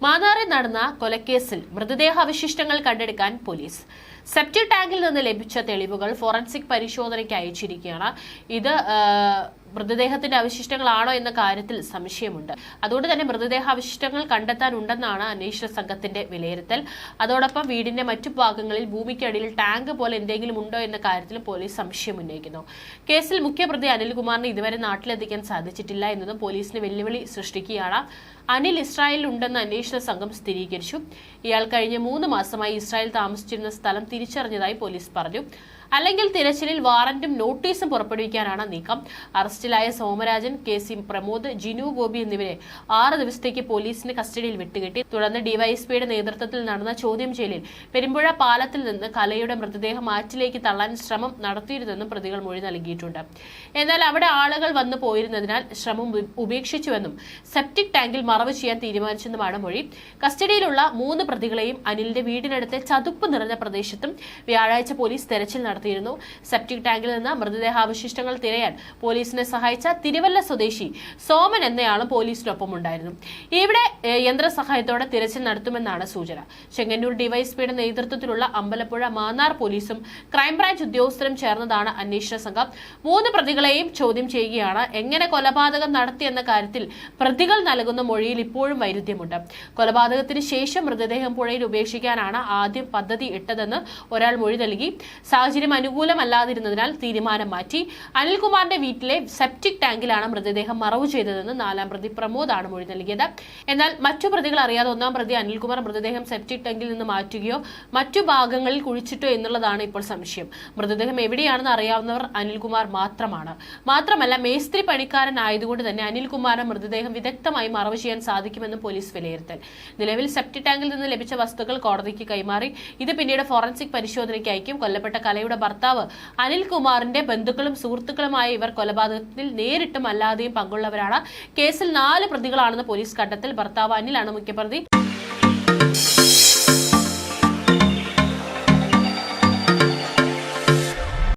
മാന്നാറിൽ നടന്ന കൊലക്കേസിൽ മൃതദേഹ അവശിഷ്ടങ്ങൾ കണ്ടെടുക്കാൻ പോലീസ് സെപ്റ്റി ടാങ്കിൽ നിന്ന് ലഭിച്ച തെളിവുകൾ ഫോറൻസിക് പരിശോധനയ്ക്ക് അയച്ചിരിക്കുകയാണ്. ഇത് മൃതദേഹത്തിന്റെ അവശിഷ്ടങ്ങളാണോ എന്ന കാര്യത്തിൽ സംശയമുണ്ട്. അതുകൊണ്ട് തന്നെ മൃതദേഹ അവശിഷ്ടങ്ങൾ കണ്ടെത്താനുണ്ടെന്നാണ് അന്വേഷണ സംഘത്തിന്റെ വിലയിരുത്തൽ. അതോടൊപ്പം വീടിന്റെ മറ്റു ഭാഗങ്ങളിൽ ഭൂമിക്കടിയിൽ ടാങ്ക് പോലെ എന്തെങ്കിലും ഉണ്ടോ എന്ന കാര്യത്തിലും പോലീസ് സംശയം ഉന്നയിക്കുന്നു. കേസിൽ മുഖ്യപ്രതി അനിൽകുമാറിനെ ഇതുവരെ നാട്ടിലെത്തിക്കാൻ സാധിച്ചിട്ടില്ല എന്നതും പോലീസിന് വെല്ലുവിളി സൃഷ്ടിക്കുകയാണ്. അനിൽ ഇസ്രായേലിൽ ഉണ്ടെന്ന് അന്വേഷണ സംഘം സ്ഥിരീകരിച്ചു. ഇയാൾ കഴിഞ്ഞ മൂന്ന് മാസമായി ഇസ്രായേൽ താമസിച്ചിരുന്ന സ്ഥലം തിരിച്ചറിഞ്ഞതായി പോലീസ് പറഞ്ഞു. അല്ലെങ്കിൽ തിരച്ചിലിൽ വാറന്റും നോട്ടീസും പുറപ്പെടുവിക്കാനാണ് നീക്കം. അറസ്റ്റിലായ സോമരാജൻ കെ സി പ്രമോദ് ജിനു ഗോപി എന്നിവരെ ആറ് ദിവസത്തേക്ക് പോലീസിന് കസ്റ്റഡിയിൽ വിട്ടുകിട്ടി. തുടർന്ന് ഡിവൈഎസ്പിയുടെ നേതൃത്വത്തിൽ നടന്ന ചോദ്യം ചെയ്യലിൽ പെരുമ്പുഴ പാലത്തിൽ നിന്ന് കലയുടെ മൃതദേഹം ആറ്റിലേക്ക് തള്ളാൻ ശ്രമം നടത്തിയിരുന്നെന്നും പ്രതികൾ മൊഴി നൽകിയിട്ടുണ്ട്. എന്നാൽ അവിടെ ആളുകൾ വന്നു പോയിരുന്നതിനാൽ ശ്രമം ഉപേക്ഷിച്ചുവെന്നും സെപ്റ്റിക് ടാങ്കിൽ മറവ് ചെയ്യാൻ തീരുമാനിച്ചെന്നുമാണ് മൊഴി. കസ്റ്റഡിയിലുള്ള മൂന്ന് പ്രതികളെയും അനിലിന്റെ വീടിനടുത്തെ ചതുപ്പ് നിറഞ്ഞ പ്രദേശത്തും വ്യാഴാഴ്ച പോലീസ് തെരച്ചിൽ നടത്തിയിരുന്നു. സെപ്റ്റിക് ടാങ്കിൽ നിന്ന് മൃതദേഹാവശിഷ്ടങ്ങൾ തിരയാൻ പോലീസിനെ സഹായിച്ച തിരുവല്ല സ്വദേശി സോമൻ എന്നയാളും പോലീസിനൊപ്പം ഉണ്ടായിരുന്നു ഇവിടെ യന്ത്ര യന്ത്രസഹായത്തോടെ തിരച്ചിൽ നടത്തുമെന്നാണ് സൂചന. ചെങ്ങന്നൂർ ഡിവൈഎസ്പിയുടെ നേതൃത്വത്തിലുള്ള അമ്പലപ്പുഴ മാന്നാർ പോലീസും ക്രൈംബ്രാഞ്ച് ഉദ്യോഗസ്ഥരും ചേർന്നതാണ് അന്വേഷണ സംഘം. മൂന്ന് പ്രതികളെയും ചോദ്യം ചെയ്യുകയാണ് എങ്ങനെ കൊലപാതകം നടത്തിയെന്ന കാര്യത്തിൽ പ്രതികൾ നൽകുന്ന മൊഴിയിൽ ഇപ്പോഴും വൈരുദ്ധ്യമുണ്ട്. കൊലപാതകത്തിന് ശേഷം മൃതദേഹം പുഴയിൽ ഉപേക്ഷിക്കാനാണ് ആദ്യം പദ്ധതി ഇട്ടതെന്ന് ഒരാൾ മൊഴി നൽകി. സാഹചര്യം അനുകൂലമല്ലാതിരുന്നതിനാൽ തീരുമാനം മാറ്റി. അനിൽകുമാറിന്റെ വീട്ടിലെ സെപ്റ്റിക് ടാങ്കിലാണ് മൃതദേഹം മറവ് ചെയ്തതെന്ന് നാലാം പ്രതി പ്രമോദ് ആണ് മൊഴി നൽകിയത്. എന്നാൽ മറ്റു പ്രതികൾ അറിയാതെ ഒന്നാം പ്രതി അനിൽകുമാർ മൃതദേഹം സെപ്റ്റിക് ടാങ്കിൽ നിന്ന് മാറ്റുകയോ മറ്റു ഭാഗങ്ങളിൽ കുഴിച്ചിട്ടോ എന്നുള്ളതാണ് ഇപ്പോൾ സംശയം. മൃതദേഹം എവിടെയാണെന്ന് അറിയാവുന്നവർ അനിൽകുമാർ മാത്രമാണ്. മാത്രമല്ല മേസ്ത്രി പണിക്കാരനായതുകൊണ്ട് തന്നെ അനിൽകുമാറിന് മൃതദേഹം വിദഗ്ധമായി മറവ് ചെയ്യാൻ സാധിക്കുമെന്നും പോലീസ് വിലയിരുത്തൽ. നിലവിൽ സെപ്റ്റിക് ടാങ്കിൽ നിന്ന് ലഭിച്ച വസ്തുക്കൾ കോടതിക്ക് കൈമാറി. ഇത് പിന്നീട് ഫോറൻസിക് പരിശോധനയ്ക്ക് അയക്കും കൊല്ലപ്പെട്ട കലയുടെ ഭർത്താവ് അനിൽകുമാറിന്റെ ബന്ധുക്കളും സുഹൃത്തുക്കളുമായ ഇവർ കൊലപാതകത്തിൽ നേരിട്ടും അല്ലാതെയും പങ്കുള്ളവരാണ്. കേസിൽ നാല് പ്രതികളാണെന്ന് പോലീസ് കണ്ടെത്തൽ ഭർത്താവ് അനിലാണ് മുഖ്യപ്രതി.